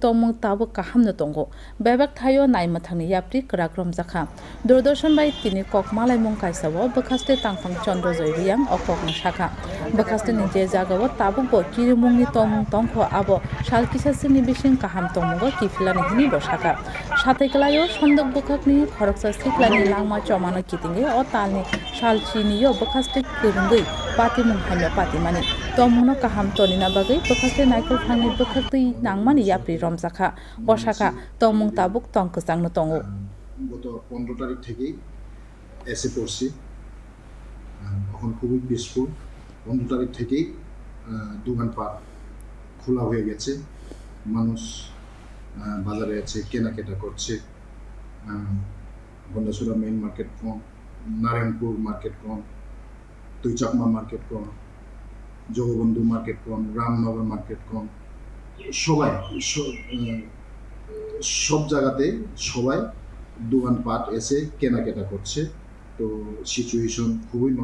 tomung tabo kahamno tongo bebak thayo naima thangni yapri krakrom jakha durdoshan bai tini kok malai mung kaisao bakhaste tangphang chandra joy riyang okok na shakha bakhaste ni je jagao tabuk bo kirimungni tomung tongkho abo sal kisasini bising kaham tomungo kifilani hini bo shakha সাথে কলায়ও সন্দক বখাকনি খরকসা সিকলানি লাংমা চমানো কিতিঙ্গে ও তালনি সালচিনিও বখাস্তে কুরুঙ্গই পাতি মুহাইনো পাতিমানি। তমুনো কাহাম তনিনা বাগৈ বখাস্তে নাইকল ফাংনি বখাকতই নাংমানি ইয়াপ্রি রমজাখা। বসাকা তমুং তাবুক তংকসাংনো তঙ্গো গত পনেরো তারিখ থেকেই এসে পড়ছি। এখন খুবই পিসফুল পনেরো তারিখ থেকেই আহ, দোকানপাট খোলা হয়ে গেছে। মানুষ বাজারে আছে কেনাকাটা করছে। বন্দাসুরা মেইন মার্কেট কম নারায়ণপুর মার্কেট কম তুইচাকমা মার্কেট কম, জগবন্ধু মার্কেট কম, রামনগর মার্কেট কম। সবাই সব জায়গাতে সবাই দোকানপাট এসে কেনাকাটা করছে। তো সিচুয়েশন খুবই